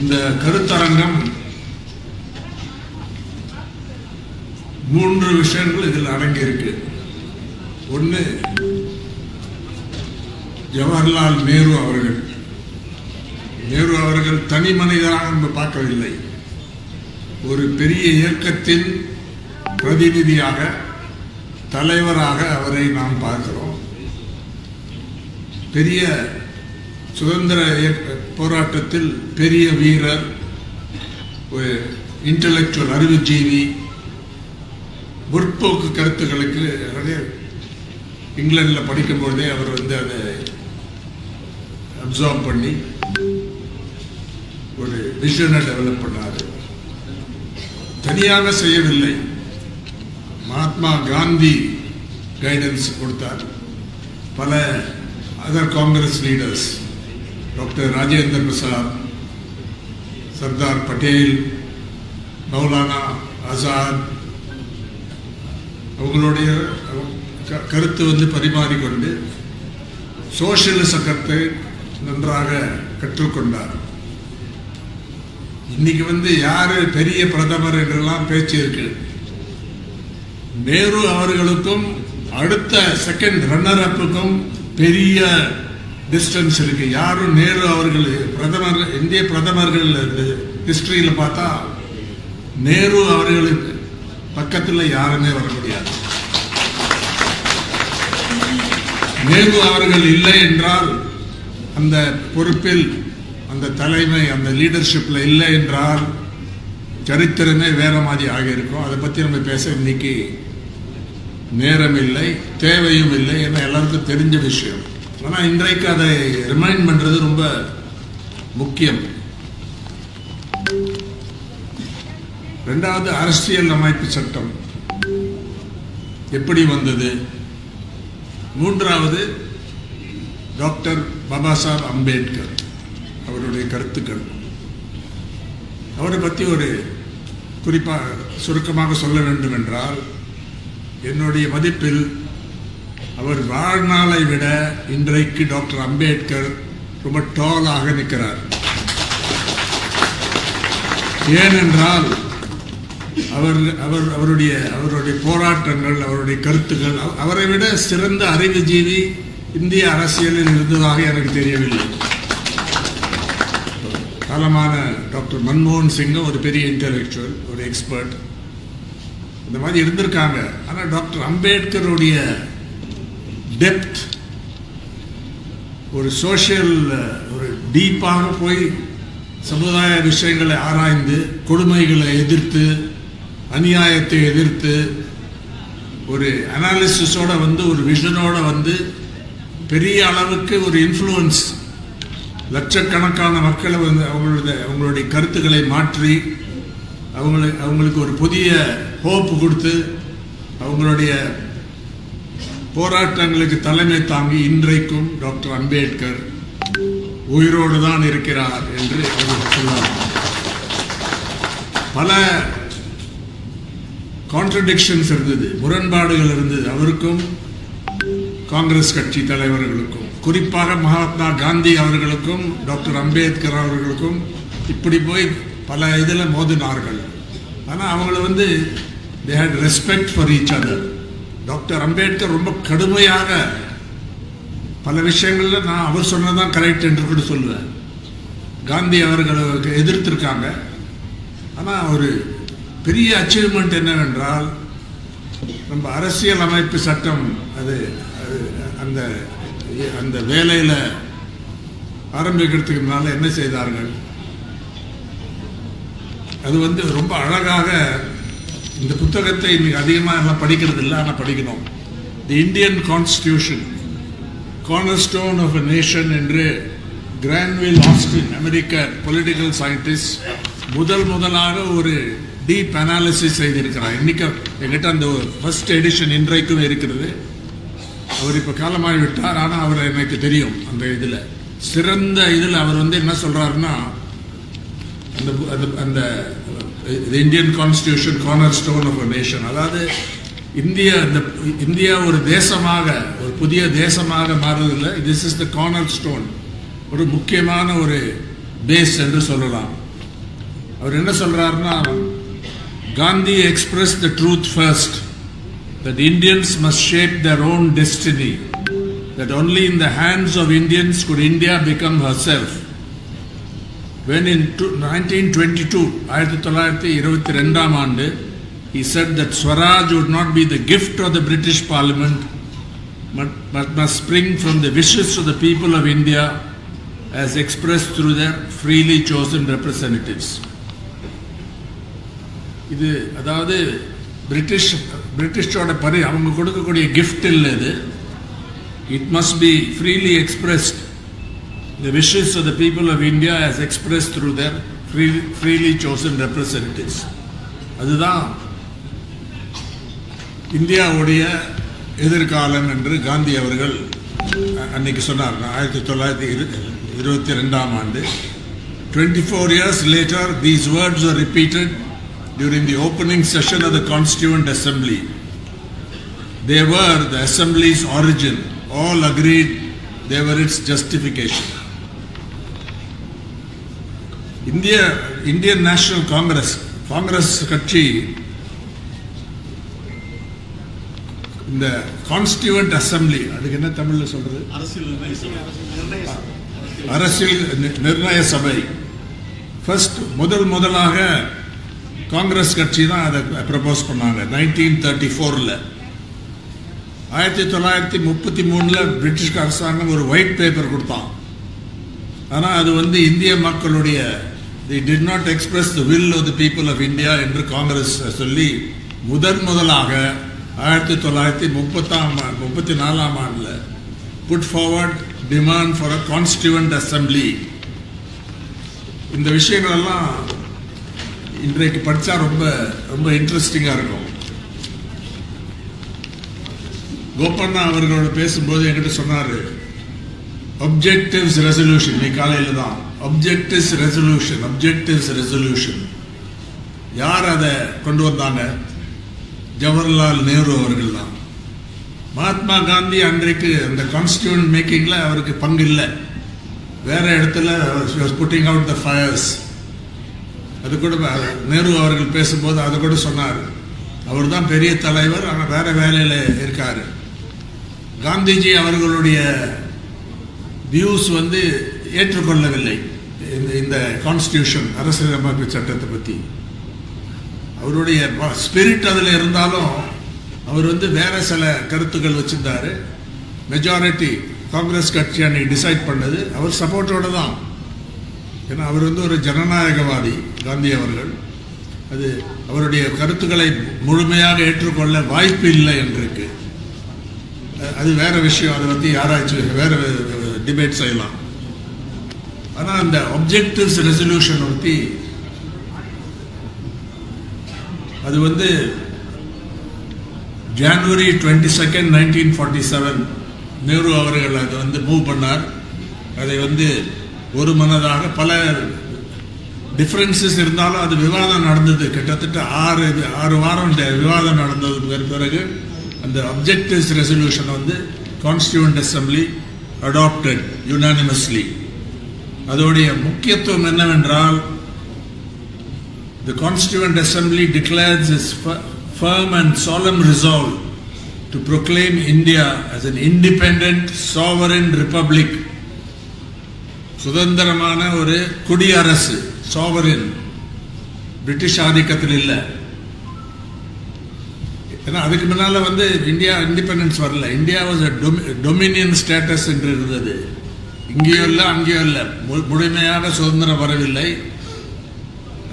இந்த கருத்தரங்கம் மூன்று விஷயங்கள் இதில் அடங்கியிருக்கு. ஒன்று ஜவஹர்லால் நேரு அவர்கள். நேரு அவர்கள் தனி மனிதராக நம்ம பார்க்கவில்லை. ஒரு பெரிய இயக்கத்தின் பிரதிநிதியாக தலைவராக அவரை நாம் பார்க்கிறோம். பெரிய சுதந்திர இயக்க- போராட்டத்தில் பெரிய வீரர் ஒரு இன்டலெக்சுவல் அறிவுஜீவி முற்போக்கு கருத்துக்களுக்கு நிறைய இங்கிலாந்தில் படிக்கும்பொழுதே அவர் வந்து அதை அப்சார்ப் பண்ணி ஒரு விஷனை டெவலப் பண்ணார். தனியாக செய்யவில்லை. மகாத்மா காந்தி கைடன்ஸ் கொடுத்தார். பல other Congress leaders doctor Rajendra Prasad Sardar Patel Maulana Azad அவங்களுடைய க- கருத்து வந்து பரிமாறிக்கொண்டு சோசியலிச கருத்தை நன்றாக கற்றுக்கொண்டார். இன்னைக்கு வந்து யாரு பெரிய பிரதமர் என்றெல்லாம் பேச்சு இருக்கு. நேரு அவர்களுக்கும் அடுத்த செகண்ட் ரன்னர் அப்புக்கும் பெரிய டிஸ்டன்ஸ் இருக்கு. யாரும் நேரு அவர்கள் பிரதமர் இந்திய பிரதமர்கள் ஹிஸ்டரியில் பார்த்தா நேரு அவர்களுக்கு பக்கத்தில் யாருமே வர முடியாது. நேரு அவர்கள் இல்லை என்றால் அந்த பொறுப்பில் அந்த தலைமை அந்த லீடர்ஷிப்பில் இல்லை என்றால் சரித்திரமே வேற மாதிரி ஆகியிருக்கும். அதை பத்தி நம்ம பேச இன்னைக்கு நேரம் இல்லை தேவையும் இல்லை என எல்லாருக்கும் தெரிஞ்ச விஷயம். ஆனால் இன்றைக்கு அதை ரிமைண்ட் பண்றது ரொம்ப முக்கியம். ரெண்டாவது அரசியல் அமைப்பு சட்டம். எப்படி வந்தது? மூன்றாவது டாக்டர் பாபா சாப் அம்பேத்கர் அவருடைய கருத்துக்கள். அவரை பற்றி ஒரு குறிப்பாக சுருக்கமாக சொல்ல வேண்டும் என்றால் என்னுடைய மதிப்பில் அவர் வாழ்நாளை விட இன்றைக்கு டாக்டர் அம்பேத்கர் ரொம்ப டாலாக நிற்கிறார். ஏனென்றால் அவர் அவர் அவருடைய அவருடைய போராட்டங்கள் அவருடைய கருத்துக்கள் அவரை விட சிறந்த அறிவுஜீவி இந்திய அரசியலில் இருந்ததாக எனக்கு தெரியவில்லை. காலமான டாக்டர் மன்மோகன் சிங்கும் ஒரு பெரிய இன்டலெக்சுவல் ஒரு எக்ஸ்பர்ட் இந்த மாதிரி இருந்திருக்காங்க. ஆனால் டாக்டர் அம்பேத்கருடைய டெப்த் ஒரு சோஷியல் ஒரு டீப்பாக போய் சமுதாய விஷயங்களை ஆராய்ந்து கொடுமைகளை எதிர்த்து அநியாயத்தை எதிர்த்து ஒரு அனாலிசிஸோட வந்து ஒரு விஷனோட வந்து பெரிய அளவுக்கு ஒரு இன்ஃப்ளூயன்ஸ் லட்சக்கணக்கான மக்களை வந்து அவங்களுடைய அவங்களுடைய கருத்துக்களை மாற்றி அவங்களை அவங்களுக்கு ஒரு புதிய ஹோப் கொடுத்து அவங்களுடைய போராட்டங்களுக்கு தலைமை தாங்கி இன்றைக்கும் டாக்டர் அம்பேத்கர் உயிரோடு தான் இருக்கிறார் என்று அவர் சொன்னார். பல கான்ட்ரடிக்ஷன்ஸ் இருந்தது முரண்பாடுகள் இருந்தது அவருக்கும் காங்கிரஸ் கட்சி தலைவர்களுக்கும். குறிப்பாக மகாத்மா காந்தி அவர்களுக்கும் டாக்டர் அம்பேத்கர் அவர்களுக்கும் இப்படி போய் பல இதில் மோதினார்கள். ஆனால் அவங்கள வந்து they had respect for each other doctor Ambedkar ரொம்ப கடுமையாக பல விஷயங்களில் நான் அவர் சொன்னதான் கரெக்ட் என்று கூட சொல்லுவேன். காந்தி அவர்களுக்கு எதிர்த்திருக்காங்க. ஆனால் ஒரு பெரிய அச்சீவ்மெண்ட் என்னவென்றால் நம்ம அரசியல் அமைப்பு சட்டம் அது அது அந்த அந்த வேலையில் ஆரம்பிக்கிறதுக்கு முன்னால் என்ன செய்தார்கள்? அது வந்து ரொம்ப அழகாக இந்த புத்தகத்தை இன்னைக்கு அதிகமாக எல்லாம் படிக்கிறது இல்லை ஆனால் படிக்கணும். The Indian constitution cornerstone of a nation என்று கிரான்வில் ஆஸ்டின் அமெரிக்க பொலிட்டிக்கல் சயின்டிஸ்ட் முதல் முதலாக ஒரு டீப் அனாலிசிஸ் செய்திருக்கிறார். இன்னைக்கு எங்கிட்ட அந்த ஃபர்ஸ்ட் எடிஷன் இன்றைக்கும் இருக்கிறது. அவர் இப்போ காலமாகி விட்டார் ஆனால் அவர் எனக்கு தெரியும் அந்த இதில். சிறந்த இதில் அவர் வந்து என்ன சொல்கிறாருன்னா அந்த அந்த- அந்த Indian constitution cornerstone of a nation அதாவது இந்தியா இந்த இந்தியா ஒரு தேசமாக ஒரு புதிய தேசமாக மாறுவதில்லை. This is the corner stone ஒரு முக்கியமான ஒரு பேஸ் என்று சொல்லலாம். அவர் என்ன சொல்கிறாருன்னா Gandhi express the truth first that Indians must shape their own destiny, that only in the hands of Indians could India become herself. When in two- 1922, ஆயிரத்தி தொள்ளாயிரத்தி இருபத்தி ரெண்டாம் ஆண்டு he said that Swaraj would not be the gift of the British Parliament, but, but must spring from the wishes of the people of India as expressed through their freely chosen representatives. இது அதாவது British பிரிட்டிஷோட பரி அவங்க கொடுக்கக்கூடிய gift இல்லை இது. It must be freely expressed the wishes of the people of India has express through their free freely chosen representatives அதுதான் இந்தியாவுடைய எதிர்காலம் என்று காந்தி அவர்கள் அன்னைக்கு சொன்னார். ஆயிரத்தி தொள்ளாயிரத்தி இரு இருபத்தி ரெண்டாம் ஆண்டு. Twenty four years later these words are repeated during the opening session of the Constituent Assembly. They were the Assembly's origin. All agreed they were its justification. இந்திய இந்தியன் நேஷனல் காங்கிரஸ் காங்கிரஸ் கட்சி இந்த constituent assembly அதுக்கு என்ன தமிழ்ல சொல்றது அரசியல் நிர்ணய சபை ஃபர்ஸ்ட் முதல் முதலாக காங்கிரஸ் கட்சி தான் அதை ப்ரப்போஸ் பண்ணாங்க. நைன்டீன் தேர்ட்டி ஃபோரில் ஆயிரத்தி தொள்ளாயிரத்தி முப்பத்தி மூணில் பிரிட்டிஷ் அரசாங்கம் ஒரு ஒயிட் பேப்பர் கொடுத்தான். ஆனால் அது வந்து இந்திய மக்களுடைய the did not express the will of the people of India என்று காங்கிரஸ் சொல்லி முதன் முதலாக ஆயிரத்தி தொள்ளாயிரத்தி முப்பத்தாம் முப்பத்தி நாலாம் ஆண்டில் put forward demand for a constituent assembly இந்த விஷயங்களெல்லாம் இன்றைக்கு படித்தா ரொம்ப ரொம்ப இன்ட்ரெஸ்டிங்காக இருக்கும். கோபண்ணா அவர்களோட பேசும்போது என்கிட்ட சொன்னார் அப்ஜெக்டிவ்ஸ் ரெசல்யூஷன் நீ காலையில் தான் அப்ஜெக்டிவ்ஸ் ரெசல்யூஷன் அப்ஜெக்டிவ்ஸ் ரெசல்யூஷன் யார் அதை கொண்டு வந்தாங்க? ஜவஹர்லால் நேரு அவர்கள் தான். மகாத்மா காந்தி அன்றைக்கு அந்த கான்ஸ்டியூன் மேக்கிங்கில் அவருக்கு பங்கு இல்லை வேறு இடத்துல புட்டிங் அவுட் த ஃபயர்ஸ் அது கூட நேரு அவர்கள் பேசும்போது அதை கூட சொன்னார். அவர் தான் பெரிய தலைவர் ஆனால் வேற வேலையில் இருக்கார். காந்திஜி அவர்களுடைய வியூஸ் வந்து ஏற்றுக்கொள்ளவில்லை. இந்த இந்த கான்ஸ்டியூஷன் அரசியலமைப்பு சட்டத்தை பற்றி அவருடைய ஸ்பிரிட் அதில் இருந்தாலும் அவர் வந்து வேற சில கருத்துக்கள் வச்சிருந்தாரு. மெஜாரிட்டி காங்கிரஸ் கட்சி அன்னைக்கு டிசைட் பண்ணது. அவர் சப்போர்ட்டோட தான். ஏன்னா அவர் வந்து ஒரு ஜனநாயகவாதி காந்தி அவர்கள். அது அவருடைய கருத்துக்களை முழுமையாக ஏற்றுக்கொள்ள வாய்ப்பு இல்லை என்றிருக்கு அது வேற விஷயம். அதை பற்றி ஆராய்ச்சி வேற டிபேட் செய்யலாம். ஆனால் அந்த அப்ஜெக்டிவ்ஸ் ரெசல்யூஷன் பற்றி அது வந்து January twenty second nineteen forty seven Nehru அவர்கள் அதை வந்து மூவ் பண்ணார். அதை வந்து ஒரு மனதாக பல டிஃப்ரென்சஸ் இருந்தாலும் அது விவாதம் நடந்தது கிட்டத்தட்ட ஆறு ஆறு வாரம் இந்த விவாதம் நடந்ததுக்கு பிறகு அந்த அப்ஜெக்டிவ்ஸ் ரெசல்யூஷன் வந்து கான்ஸ்டியூண்ட் அசம்பிளி அடாப்டட் யுனானிமஸ்லி அதோடைய முக்கியத்துவம் என்னவென்றால் the constituent assembly declares is fi- firm and solemn resolve to proclaim India as an independent, sovereign republic. சுதந்திரமான ஒரு குடியரசு சோவரின் பிரிட்டிஷ் ஆதிக்கத்தில் இல்லை. ஏன்னா அதுக்கு முன்னால வந்து இந்தியா இண்டிபெண்டன்ஸ் வரல. இந்தியா வாஸ் டொமினியன் ஸ்டேட்டஸ் என்று இருந்தது. இங்கேயும் இல்லை அங்கேயும் இல்லை. மு- சுதந்திரம் வரவில்லை.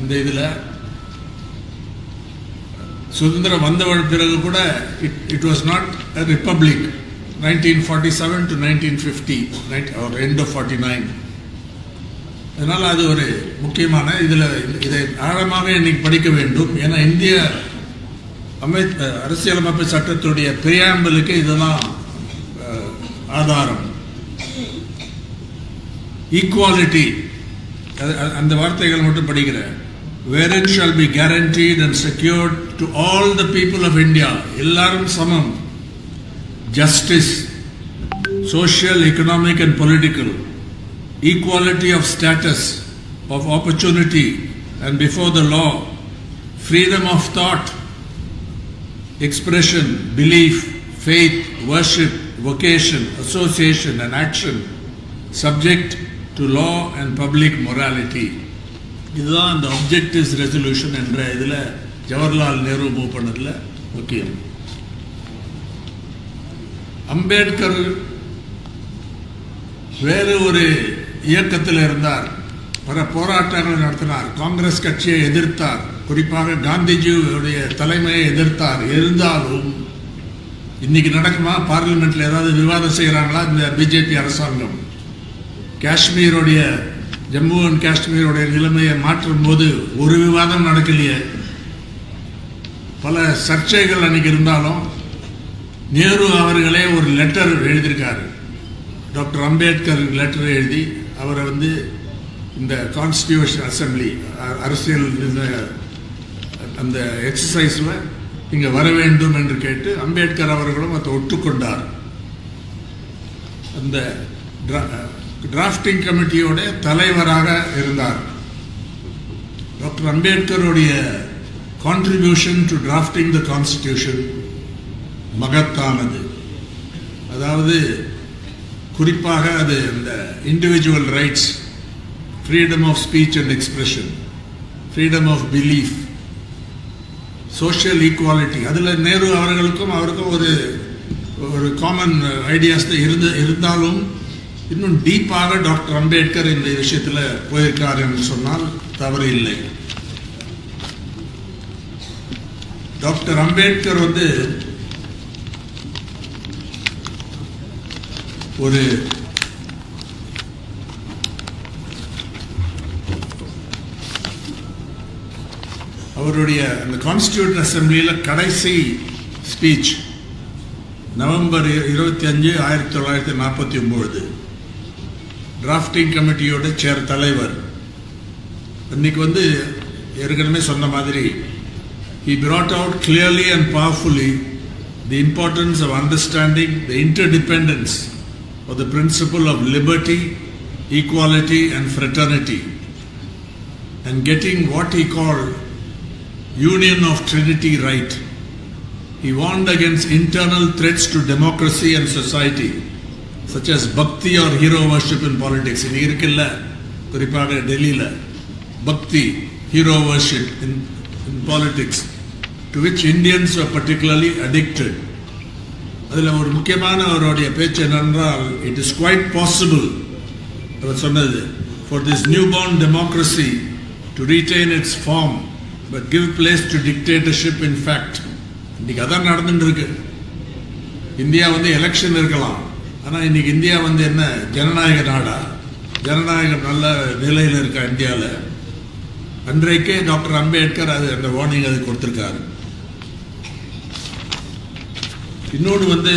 இந்த இதில். சுதந்திரம் வந்த பிறகு கூட it it was not a republic nineteen forty seven to nineteen fifty nine end of forty nine அதனால் அது ஒரு முக்கியமான இதில் இதை ஆழமாக இன்னைக்கு படிக்க வேண்டும். ஏன்னா இந்திய அமை அரசியலமைப்பு சட்டத்துடைய பிரியாம்பலுக்கு இதுதான் ஆதாரம். ஈக்குவாலிட்டி அந்த வார்த்தைகள் மட்டும் படிக்கிறேன் wherein shall be guaranteed and secured to all the people of India எல்லாரும் சமம், justice social economic and political equality of status, of opportunity and before the law, freedom of thought, expression, belief, faith, worship, vocation, association and action, subject to law and public morality. இதுதான் அந்த objectives resolution என்ற இதில் Jawaharlal Nehru move பண்ணதில் முக்கியம் அம்பேத்கர் வேறு ஒரு இயக்கத்தில் இருந்தார். பல போராட்டங்கள் நடத்தினார். காங்கிரஸ் கட்சியை எதிர்த்தார். குறிப்பாக காந்திஜியுடைய தலைமையை எதிர்த்தார். இருந்தாலும் இன்னைக்கு நடக்குமா? பார்லிமெண்ட்ல ஏதாவது விவாதம் செய்கிறாங்களா இந்த பிஜேபி அரசாங்கம். காஷ்மீருடைய ஜம்மு அண்ட் காஷ்மீருடைய நிலைமையை மாற்றும் போது ஒரு விவாதம் நடக்கலையே. பல சர்ச்சைகள் அன்னைக்கு இருந்தாலும் நேரு அவர்களே ஒரு லெட்டர் எழுதியிருக்காரு. டாக்டர் அம்பேத்கர் லெட்டர் எழுதி அவரை வந்து இந்த கான்ஸ்டியூஷன் அசம்பிளி அரசியல் இந்த அந்த எக்ஸசைஸில் இங்கே வர வேண்டும் என்று கேட்டு அம்பேத்கர் அவர்களும் அதை ஒட்டுக்கொண்டார் அந்த டிராஃப்டிங் கமிட்டியோட தலைவராக இருந்தார். டாக்டர் அம்பேத்கருடைய contribution to drafting the constitution மகத்தானது. அதாவது குறிப்பாக அது அந்த individual rights freedom of speech and expression freedom of belief social equality அதில் நேரு அவர்களுக்கும் அவருக்கும் ஒரு ஒரு காமன் ஐடியாஸ் தான் இருந்து இருந்தாலும் இன்னும் டீப்பாக டாக்டர் அம்பேத்கர் இந்த விஷயத்தில் போயிருக்கார் என்று சொன்னால் தவறு இல்லை டாக்டர் அம்பேத்கர் வந்து ஒரு அவருடைய அந்த கான்ஸ்டியூட் அசம்பிளியில் கடைசி ஸ்பீச் நவம்பர் இருபத்தி அஞ்சு ஆயிரத்தி தொள்ளாயிரத்தி நாற்பத்தி ஒம்பது டிராஃப்டிங் கமிட்டியோட சேர் தலைவர். இன்னைக்கு வந்து ஏற்கனவே சொன்ன மாதிரி he brought out clearly and powerfully the importance of understanding the interdependence of the principle of liberty, equality and fraternity and getting what he called union of trinity right. He warned against internal threats to democracy and society such as bhakti or hero worship in politics. In இருக்குல்ல குறிப்பாக டெல்லியில் பக்தி hero worship in, in politics to which Indians were particularly addicted. அதில் ஒரு முக்கியமான அவருடைய பேச்சு என்னென்றால் இட் இஸ் குவைட் பாசிபிள் அவர் சொன்னது for this new born democracy to retain its form but give place to dictatorship in fact இன்னைக்கு அதான் நடந்துட்டு இருக்கு இந்தியா வந்து எலெக்ஷன் இருக்கலாம். ஆனால் இன்னைக்கு இந்தியா வந்து என்ன? ஜனநாயக நாடா? ஜனநாயகம் நல்ல நிலையில் இருக்கா இந்தியாவில் அன்றைக்கே டாக்டர் அம்பேத்கர் அது அந்த வார்னிங் அது கொடுத்துருக்காரு. இன்னொன்று வந்து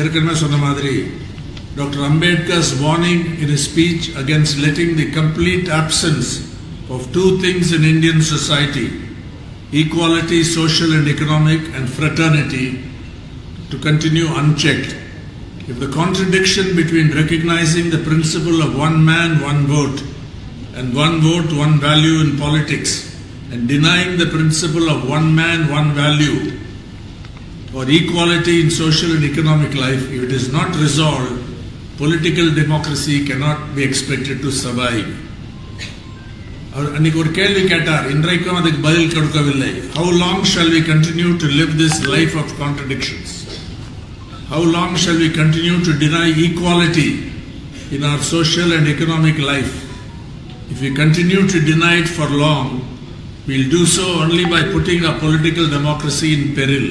ஏற்கனவே சொன்ன மாதிரி doctor Ambedkar's warning in speech against letting the complete absence of two things in Indian society equality social and economic and fraternity to continue unchecked If the contradiction between recognizing the principle of one man, one vote, and one vote, one value in politics, and denying the principle of one man, one value, or equality in social and economic life, if it is not resolved, political democracy cannot be expected to survive. அவர் அன்னைக்கு ஒரு கேள்வி கேட்டார் இன்றைக்கும் அதுக்கு பதில் கொடுக்கவில்லை how long shall we continue to live this life of contradictions How long shall we continue to deny equality in our social and economic life? If we continue to deny it for long, we'll do so only by putting our political democracy in peril.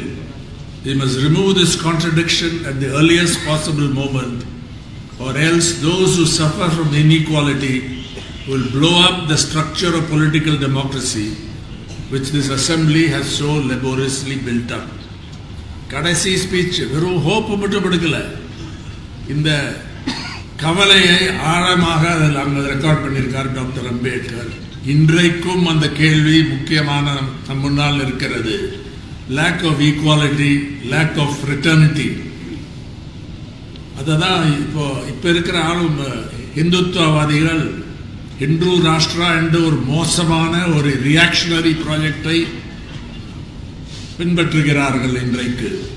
We must remove this contradiction at the earliest possible moment, or else those who suffer from inequality will blow up the structure of political democracy which this assembly has so laboriously built up. கடைசி speech வெறும் hope மட்டும் கொடுக்கல இந்த கவலையை ஆழமாக அதில் அங்கே record பண்ணியிருக்கார் டாக்டர் அம்பேத்கர் இன்றைக்கும் அந்த கேள்வி முக்கியமான நம் நம் முன்னால் இருக்கிறது lack of equality lack of fraternity அதை தான் இப்போ இப்போ இருக்கிற ஆளும் இந்துத்துவவாதிகள் இந்து ராஷ்டிரா என்று ஒரு மோசமான ஒரு ரியாக்ஷனரி ப்ராஜெக்டை பின்பற்றுகிறார்கள் இன்றைக்கு.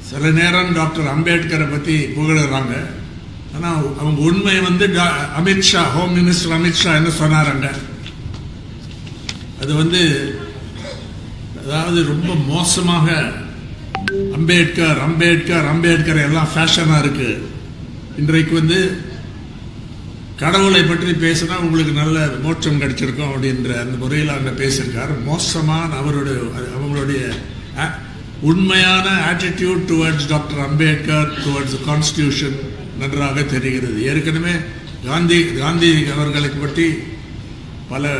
சில நேரம் டாக்டர் அம்பேத்கரை பற்றி புகழுறாங்க. ஆனால் அவங்க உண்மை வந்து டா- அமித்ஷா ஹோம் மினிஸ்டர் அமித்ஷா என்ன சொன்னாருங்க? அது வந்து அதாவது ரொம்ப மோசமாக அம்பேத்கர் அம்பேத்கர் அம்பேத்கர் எல்லாம் ஃபேஷனாக இருக்கு. இன்றைக்கு வந்து கடவுளை பற்றி பேசினா உங்களுக்கு நல்ல மோட்சம் கிடைச்சிருக்கும் அப்படின்ற அந்த முறையில் அங்கே பேசியிருக்காரு. மோசமான அவருடைய அவங்களுடைய உண்மையான attitude towards doctor Ambedkar towards constitution நன்றாக தெரிகிறது. ஏற்கனவே காந்தி காந்தி அவர்களை பற்றி பல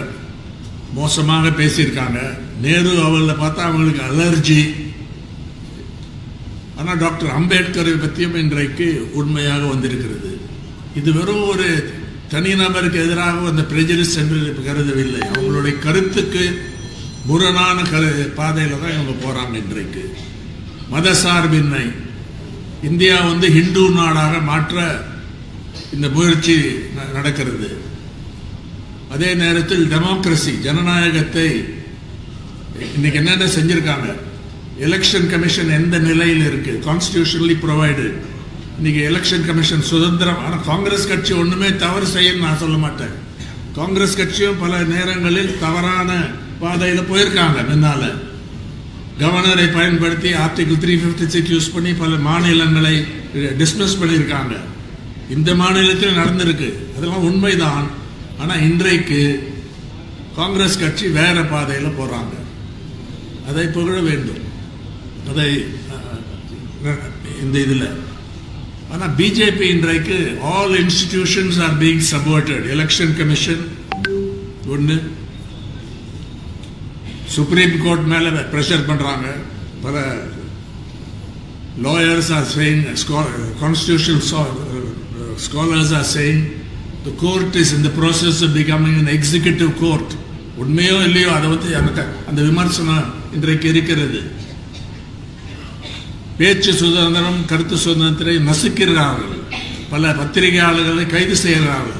மோசமாக பேசியிருக்காங்க. நேரு அவர்களை பார்த்தா அவங்களுக்கு அலர்ஜி ஆனால் டாக்டர் அம்பேத்கரை பற்றியும் இன்றைக்கு உண்மையாக வந்திருக்கிறது. இது வெறும் ஒரு தனிநபருக்கு எதிராக அந்த பிரஜரிஸ் என்று கருதவில்லை. அவங்களுடைய கருத்துக்கு முரணான கரு பாதையில் தான் இவங்க போகிறாங்க இன்றைக்கு. மதசார்பின்மை. இந்தியா வந்து ஹிந்து நாடாக மாற்ற இந்த முயற்சி ந- நடக்கிறது. அதே நேரத்தில் டெமோக்ரஸி ஜனநாயகத்தை இன்னைக்கு என்னென்ன செஞ்சிருக்காங்க? எலெக்ஷன் கமிஷன் எந்த நிலையில் இருக்கு? கான்ஸ்டியூஷனலி ப்ரொவைடு இன்னைக்கு எலெக்ஷன் கமிஷன் சுதந்திரம் ஆனால் காங்கிரஸ் கட்சி ஒன்றுமே தவறு செய்யன்னு நான் சொல்ல மாட்டேன். காங்கிரஸ் கட்சியும் பல நேரங்களில் தவறான பாதையில் போயிருக்காங்க முன்னால. கவர்னரை பயன்படுத்தி article three fifty six use பண்ணி பல மாநிலங்களை டிஸ்மிஸ் பண்ணியிருக்காங்க. இந்த மாநிலத்தில் நடந்திருக்கு. அதெல்லாம் உண்மைதான். ஆனால் இன்றைக்கு காங்கிரஸ் கட்சி வேற பாதையில் போகிறாங்க அதை புகழ வேண்டும். அதை இந்த இதில். ஆனால் பிஜேபி இன்றைக்கு all institutions are being supported election commission ஒன்று சுப்ரீம் கோர்ட் மேலே ப்ரெஷர் பண்ணுறாங்க பல lawyers are saying constitution scholars are saying the court is இந்த process becoming an executive court உண்மையோ இல்லையோ அதை வந்து எனக்கு அந்த விமர்சனம் இன்றைக்கு இருக்கிறது. பேச்சு சுதந்திரம் கருத்து சுதந்திரத்தை நசுக்கிறார்கள். பல பத்திரிகையாளர்களை கைது செய்கிறார்கள்.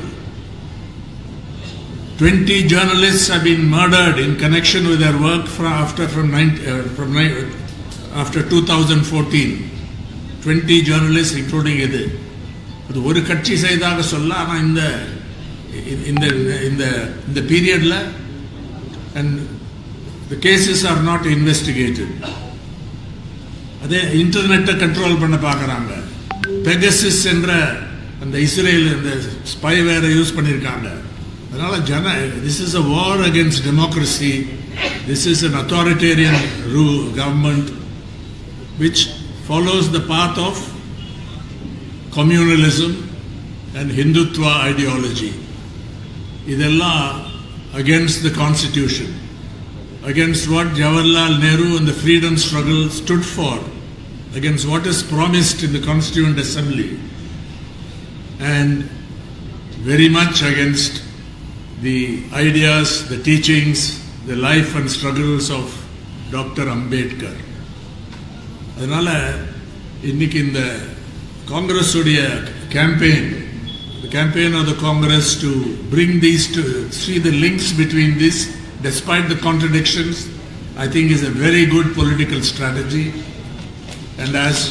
Twenty journalist have been murdered in connection with our work from after from nine from nine after two thousand fourteen twenty journalist including இது. அது ஒரு கட்சி செய்தாக சொல்ல ஆனால் இந்த இந்த இந்த இந்த பீரியடில் and the cases are not investigated அதே இன்டர்நெட்டை கண்ட்ரோல் பண்ண பார்க்குறாங்க பெகசிஸ் என்ற அந்த இஸ்ரேல் இந்த ஸ்பை வேற யூஸ் பண்ணியிருக்காங்க அதனால் ஜன this is a war against democracy this is an authoritarian rule government which follows the path of communalism and Hindutva ideology இதெல்லாம் against the constitution against what Jawaharlal Nehru and the freedom struggle stood for, against what is promised in the Constituent Assembly, and very much against the ideas, the teachings, the life and struggles of Dr. Ambedkar. அதனால இன்னைக்கு இந்த காங்கிரஸ் உடைய campaign the campaign of the Congress to bring these to see the links between this, despite the contradictions, I think is a very good political strategy. And as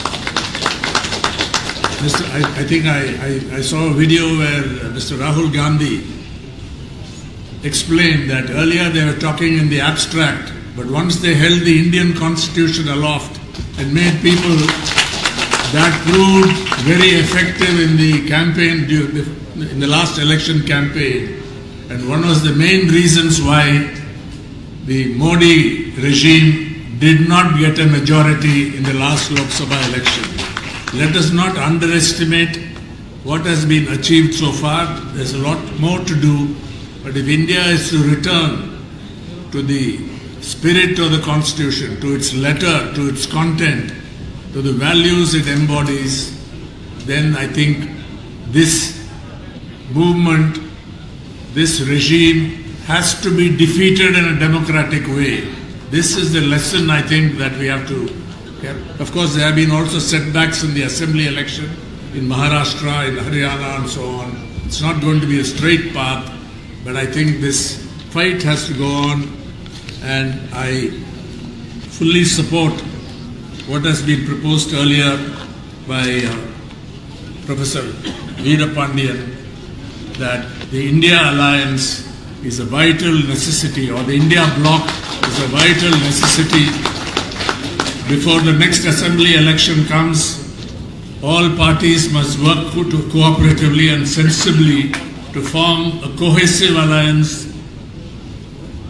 Mr. I, I think I, I, I saw a video where uh, Mr. Rahul Gandhi explained that earlier they were talking in the abstract, but once they held the Indian constitution aloft and made people that proved very effective in the campaign in the last election campaign and one was the main reasons why the Modi regime did not get a majority in the last Lok Sabha election. Let us not underestimate what has been achieved so far. There's a lot more to do, but if India is to return to the spirit of the constitution, to its letter, to its content, to the values it embodies, then I think this movement this regime has to be defeated in a democratic way. This is the lesson I think that we have to. Of course, there have been also setbacks in the assembly election in Maharashtra, in Haryana, and so on. It's not going to be a straight path, but I think this fight has to go on, and I fully support what has been proposed earlier by uh, Professor Veerapandiyan that the India alliance is a vital necessity, or the India bloc is a vital necessity before the next assembly election comes. All parties must work co- cooperatively and sensibly to form a cohesive alliance.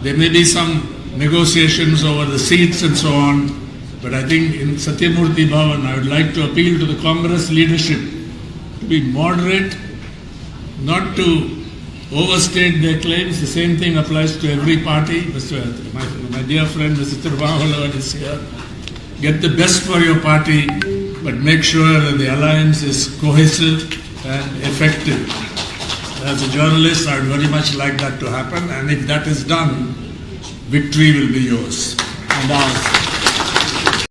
There may be some negotiations over the seats and so on, but I think in Satyamurthy Bhavan, I would like to appeal to the Congress leadership to be moderate, not to overstate their claims. The same thing applies to every party. Mr. My, my dear friend, Mr. Tiruvahulavan is here. Get the best for your party, but make sure that the alliance is cohesive and effective. As a journalist, I would very much like that to happen, and if that is done, victory will be yours and ours.